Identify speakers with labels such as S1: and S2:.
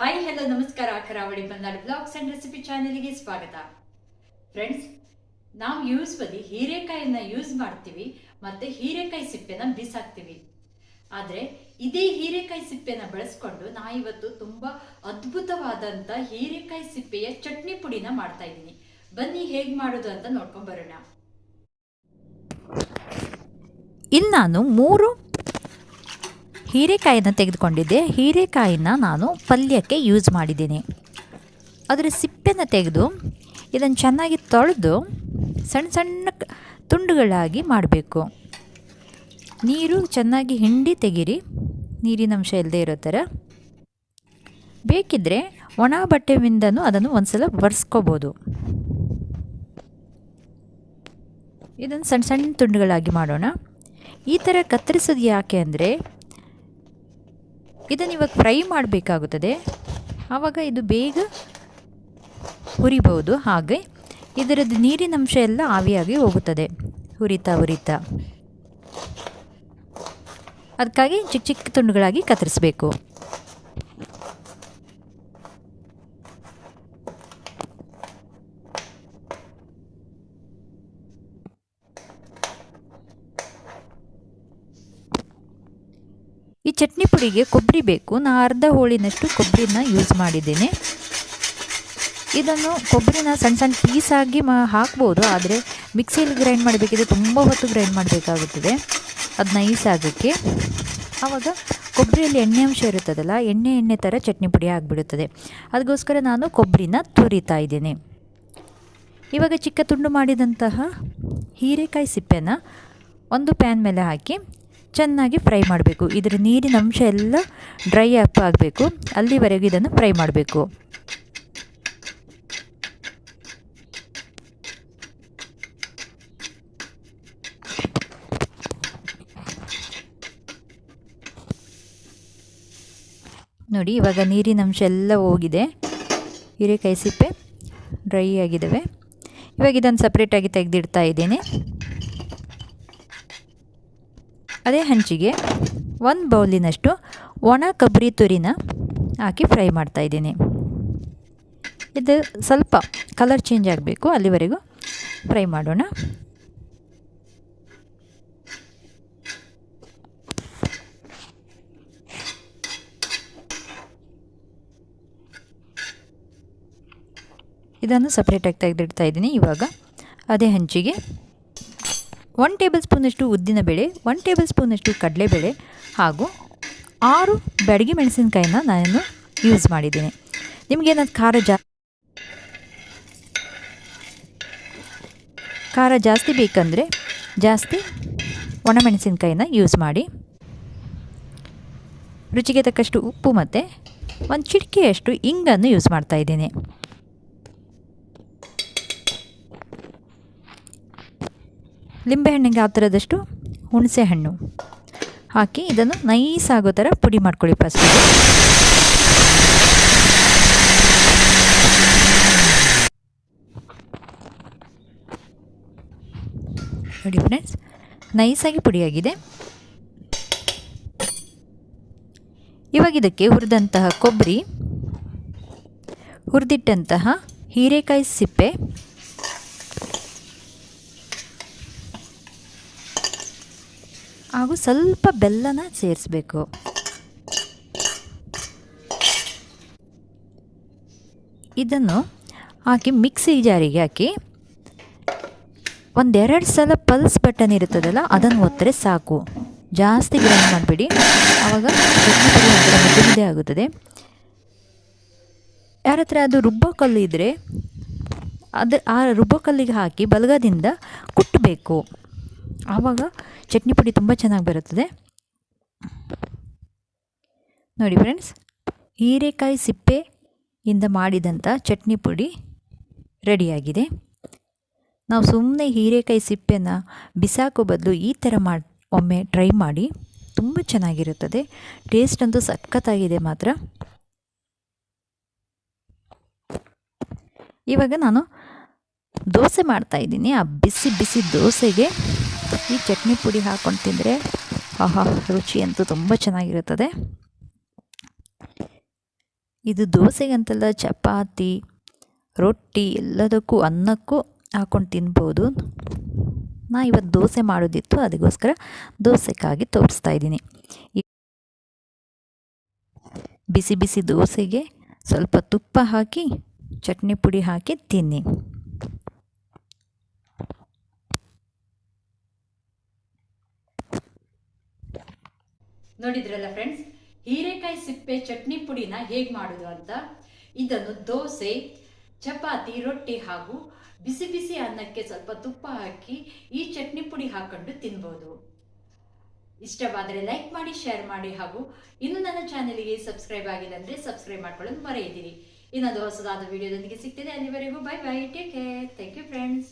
S1: Hi hello ನಮಸ್ಕಾರ ಕರಾವಳಿ ಬಂದಾರ್ ಬ್ಲಾಗ್ಸ್ ಅಂಡ್ ರೆಸಿಪಿ ಚಾನೆಲ್ಗೆ ಸ್ವಾಗತ. ಫ್ರೆಂಡ್ಸ್ ನಾವು ಯೂಸ್ ಬದಿ ಹೀರೆಕಾಯಿನ ಯೂಸ್ ಮಾಡ್ತೀವಿ, ಮತ್ತೆ ಹೀರೆಕಾಯಿ ಸಿಪ್ಪೆನ ಬಿಸಾಕ್ತೀವಿ ಆದರೆ, ಇದೇ ಹೀರೆಕಾಯಿ ಸಿಪ್ಪೆನ ಬಳಸ್ಕೊಂಡು ನಾ ಇವತ್ತು ತುಂಬ ಅದ್ಭುತವಾದಂಥ ಹೀರೆಕಾಯಿ ಸಿಪ್ಪೆಯ ಚಟ್ನಿ ಪುಡಿನ ಮಾಡ್ತಾ ಇದ್ದೀನಿ. ಬನ್ನಿ, ಹೇಗೆ ಮಾಡೋದು ಅಂತ ನೋಡ್ಕೊಂಡು ಬರೋಣ.
S2: ಇನ್ನು ನಾನು ಮೂರು ಹೀರೆಕಾಯಿನ ತೆಗೆದುಕೊಂಡಿದ್ದೆ. ಹೀರೆಕಾಯಿನ ನಾನು ಪಲ್ಯಕ್ಕೆ ಯೂಸ್ ಮಾಡಿದ್ದೀನಿ. ಅದರ ಸಿಪ್ಪೆನ ತೆಗೆದು ಇದನ್ನು ಚೆನ್ನಾಗಿ ತೊಳೆದು ಸಣ್ಣ ಸಣ್ಣ ತುಂಡುಗಳಾಗಿ ಮಾಡಬೇಕು. ನೀರು ಚೆನ್ನಾಗಿ ಹಿಂಡಿ ತೆಗೀರಿ. ನೀರಿನಂಶ ಇಲ್ಲದೆ ಇರೋ ಥರ. ಬೇಕಿದ್ದರೆ ಒಣ ಬಟ್ಟೆಯಿಂದನೂ ಅದನ್ನು ಒಂದ್ಸಲ ಒರೆಸ್ಕೋಬೋದು. ಇದನ್ನು ಸಣ್ಣ ಸಣ್ಣ ತುಂಡುಗಳಾಗಿ ಮಾಡೋಣ. ಈ ಥರ ಕತ್ತರಿಸೋದು ಯಾಕೆ ಅಂದರೆ ಇದನ್ನು ಇವಾಗ ಫ್ರೈ ಮಾಡಬೇಕಾಗುತ್ತದೆ. ಆವಾಗ ಇದು ಬೇಗ ಹುರಿಬಹುದು. ಹಾಗೆ ಇದರದ್ದು ನೀರಿನಂಶ ಎಲ್ಲ ಆವಿಯಾಗಿ ಹೋಗುತ್ತದೆ. ಹುರಿತಾ ಹುರಿತಾ. ಅದಕ್ಕಾಗಿ ಚಿಕ್ಕ ಚಿಕ್ಕ ತುಂಡುಗಳಾಗಿ ಕತ್ತರಿಸಬೇಕು. ಚಟ್ನಿ ಪುಡಿಗೆ ಕೊಬ್ಬರಿ ಬೇಕು. ನಾನು ಅರ್ಧ ಹೋಳಿನಷ್ಟು ಕೊಬ್ಬರಿನ ಯೂಸ್ ಮಾಡಿದ್ದೇನೆ. ಇದನ್ನು ಕೊಬ್ಬರಿನ ಸಣ್ಣ ಸಣ್ಣ ಪೀಸಾಗಿ ಮಾ ಹಾಕ್ಬೋದು. ಆದರೆ ಮಿಕ್ಸಿಯಲ್ಲಿ ಗ್ರೈಂಡ್ ಮಾಡಬೇಕಿದ್ರೆ ತುಂಬ ಹೊತ್ತು ಗ್ರೈಂಡ್ ಮಾಡಬೇಕಾಗುತ್ತದೆ. ಅದು ನೈಸ್ ಆಗೋಕ್ಕೆ. ಆವಾಗ ಕೊಬ್ಬರಿಯಲ್ಲಿ ಎಣ್ಣೆ ಅಂಶ ಇರುತ್ತದಲ್ಲ, ಎಣ್ಣೆ ಎಣ್ಣೆ ಥರ ಚಟ್ನಿ ಪುಡಿ ಆಗಿಬಿಡುತ್ತದೆ. ಅದಕ್ಕೋಸ್ಕರ ನಾನು ಕೊಬ್ಬರಿನ ತುರಿತಾ ಇದ್ದೇನೆ. ಇವಾಗ ಚಿಕ್ಕ ತುಂಡು ಮಾಡಿದಂತಹ ಹೀರೆಕಾಯಿ ಸಿಪ್ಪೆನ ಒಂದು ಪ್ಯಾನ್ ಮೇಲೆ ಹಾಕಿ ಚೆನ್ನಾಗಿ ಫ್ರೈ ಮಾಡಬೇಕು. ಇದರ ನೀರಿನ ಅಂಶ ಎಲ್ಲ ಡ್ರೈ ಅಪ್ ಆಗಬೇಕು. ಅಲ್ಲಿವರೆಗೂ ಇದನ್ನು ಫ್ರೈ ಮಾಡಬೇಕು. ನೋಡಿ, ಇವಾಗ ನೀರಿನ ಅಂಶ ಎಲ್ಲ ಹೋಗಿದೆ. ಹೀರೆಕಾಯಿ ಸಿಪ್ಪೆ ಡ್ರೈ ಆಗಿದ್ದಾವೆ. ಇವಾಗ ಇದನ್ನು ಸಪ್ರೇಟಾಗಿ ತೆಗೆದಿಡ್ತಾ ಇದ್ದೇನೆ. ಅದೇ ಹಂಚಿಗೆ ಒಂದು ಬೌಲಿನಷ್ಟು ಒಣ ಕೊಬ್ಬರಿ ತುರಿನ ಹಾಕಿ ಫ್ರೈ ಮಾಡ್ತಾ ಇದ್ದೀನಿ. ಇದು ಸ್ವಲ್ಪ ಕಲರ್ ಚೇಂಜ್ ಆಗಬೇಕು, ಅಲ್ಲಿವರೆಗೂ ಫ್ರೈ ಮಾಡೋಣ. ಇದನ್ನು ಸಪ್ರೇಟಾಗಿ ತೆಗೆದಿಡ್ತಾ ಇದ್ದೀನಿ. ಇವಾಗ ಅದೇ ಹಂಚಿಗೆ ಒನ್ ಟೇಬಲ್ ಸ್ಪೂನಷ್ಟು ಉದ್ದಿನಬೇಳೆ ಒನ್ ಟೇಬಲ್ ಸ್ಪೂನಷ್ಟು ಕಡಲೆಬೇಳೆ ಹಾಗೂ ಆರು ಬೆಡಗಿ ಮೆಣಸಿನಕಾಯಿನ ನಾನು ಯೂಸ್ ಮಾಡಿದ್ದೀನಿ. ನಿಮಗೇನಾದ್ರು ಖಾರ ಜಾ ಖಾರ ಜಾಸ್ತಿ ಬೇಕಂದರೆ ಜಾಸ್ತಿ ಒಣಮೆಣಸಿನ್ಕಾಯಿನ ಯೂಸ್ ಮಾಡಿ. ರುಚಿಗೆ ತಕ್ಕಷ್ಟು ಉಪ್ಪು ಮತ್ತು ಒಂದು ಚಿಟಿಕೆಯಷ್ಟು ಇಂಗನ್ನು ಯೂಸ್ ಮಾಡ್ತಾ ಲಿಂಬೆಹಣ್ಣಿಗೆ ಆ ಥರದಷ್ಟು? ಹುಣಸೆ ಹಣ್ಣು ಹಾಕಿ ಇದನ್ನು ನೈಸ್ ಆಗೋ ಥರ ಪುಡಿ ಮಾಡ್ಕೊಳ್ಳಿ ಫಸ್ಟ್ ನೋಡಿ ಫ್ರೆಂಡ್ಸ್ ನೈಸಾಗಿ ಪುಡಿಯಾಗಿದೆ. ಇವಾಗ ಇದಕ್ಕೆ ಹುರಿದಂತಹ ಕೊಬ್ಬರಿ, ಹುರಿದಿಟ್ಟಂತಹ ಹೀರೆಕಾಯಿ ಸಿಪ್ಪೆ ಹಾಗೂ ಸ್ವಲ್ಪ ಬೆಲ್ಲನ ಸೇರಿಸ್ಬೇಕು. ಇದನ್ನು ಹಾಕಿ ಮಿಕ್ಸಿ ಜಾರಿಗೆ ಹಾಕಿ ಒಂದೆರಡು ಸಲ ಪಲ್ಸ್ ಬಟನ್ ಇರುತ್ತದಲ್ಲ, ಅದನ್ನು ಒತ್ತರೆ ಸಾಕು. ಜಾಸ್ತಿ ಗ್ರೈಂಡ್ ಮಾಡಿಬಿಡಿ. ಆವಾಗ ಮುದ್ದೆ ಆಗುತ್ತದೆ. ಯಾರ ಹತ್ರ ಅದು ರುಬ್ಬೋ ಕಲ್ಲು ಇದ್ದರೆ ಅದು ಆ ರುಬ್ಬೋ ಕಲ್ಲಿಗೆ ಹಾಕಿ ಬಲಗದಿಂದ ಕುಟ್ಟಬೇಕು ಆವಾಗ ಚಟ್ನಿ ಪುಡಿ ತುಂಬ ಚೆನ್ನಾಗಿ ಬರುತ್ತದೆ. ನೋಡಿ ಫ್ರೆಂಡ್ಸ್ ಹೀರೆಕಾಯಿ ಸಿಪ್ಪೆಯಿಂದ ಮಾಡಿದಂಥ ಚಟ್ನಿ ಪುಡಿ ರೆಡಿಯಾಗಿದೆ. ನಾವು ಸುಮ್ಮನೆ ಹೀರೆಕಾಯಿ ಸಿಪ್ಪೆನ ಬಿಸಾಕೋ ಬದಲು ಈ ಥರ ಮಾಡಿ, ಒಮ್ಮೆ ಟ್ರೈ ಮಾಡಿ ತುಂಬ ಚೆನ್ನಾಗಿರುತ್ತದೆ. ಟೇಸ್ಟ್ ಅಂತೂ ಸಖತ್ತಾಗಿದೆ ಮಾತ್ರ. ಇವಾಗ ನಾನು ದೋಸೆ ಮಾಡ್ತಾಯಿದ್ದೀನಿ ಆ ಬಿಸಿ ಬಿಸಿ ದೋಸೆಗೆ ಈ ಚಟ್ನಿ ಪುಡಿ ಹಾಕ್ಕೊಂಡು ತಿಂದರೆ ಆಹಾ, ರುಚಿ ಅಂತೂ ತುಂಬ ಚೆನ್ನಾಗಿರುತ್ತದೆ. ಇದು ದೋಸೆಗಂತಲ್ಲ, ಚಪಾತಿ, ರೊಟ್ಟಿ, ಎಲ್ಲದಕ್ಕೂ ಅನ್ನಕ್ಕೂ ಹಾಕ್ಕೊಂಡು ತಿನ್ಬೋದು. ನಾ ಇವತ್ತು ದೋಸೆ ಮಾಡೋದಿತ್ತು ಅದಕ್ಕೋಸ್ಕರ ದೋಸೆಗಾಗಿ ತೋರಿಸ್ತಾ ಇದ್ದೀನಿ. ಬಿಸಿ ಬಿಸಿ ದೋಸೆಗೆ ಸ್ವಲ್ಪ ತುಪ್ಪ ಹಾಕಿ, ಚಟ್ನಿ ಪುಡಿ ಹಾಕಿ ತಿನ್ನಿ.
S1: ನೋಡಿದ್ರಲ್ಲ ಫ್ರೆಂಡ್ಸ್ ಹೀರೆಕಾಯಿ ಸಿಪ್ಪೆ ಚಟ್ನಿ ಪುಡಿನ ಹೇಗೆ ಮಾಡೋದು ಅಂತ? ಇದನ್ನು ದೋಸೆ, ಚಪಾತಿ, ರೊಟ್ಟಿ ಹಾಗೂ ಬಿಸಿ ಬಿಸಿ ಅನ್ನಕ್ಕೆ ಸ್ವಲ್ಪ ತುಪ್ಪ ಹಾಕಿ ಈ ಚಟ್ನಿ ಪುಡಿ ಹಾಕೊಂಡು ತಿನ್ಬೋದು. ಇಷ್ಟವಾದರೆ ಲೈಕ್ ಮಾಡಿ ಶೇರ್ ಮಾಡಿ ಹಾಗೂ ಇನ್ನು ನನ್ನ ಚಾನೆಲ್ಗೆ ಸಬ್ಸ್ಕ್ರೈಬ್ ಆಗಿಲ್ಲ ಅಂದರೆ ಸಬ್ಸ್ಕ್ರೈಬ್ ಮಾಡ್ಕೊಳ್ಳೋದು ಮರೆಯದಿರಿ ಇನ್ನೊಂದು ಹೊಸದಾದ ವಿಡಿಯೋದೊಂದಿಗೆ ಸಿಗ್ತಿದೆ ಅಲ್ಲಿವರೆಗೂ bye bye take care thank you friends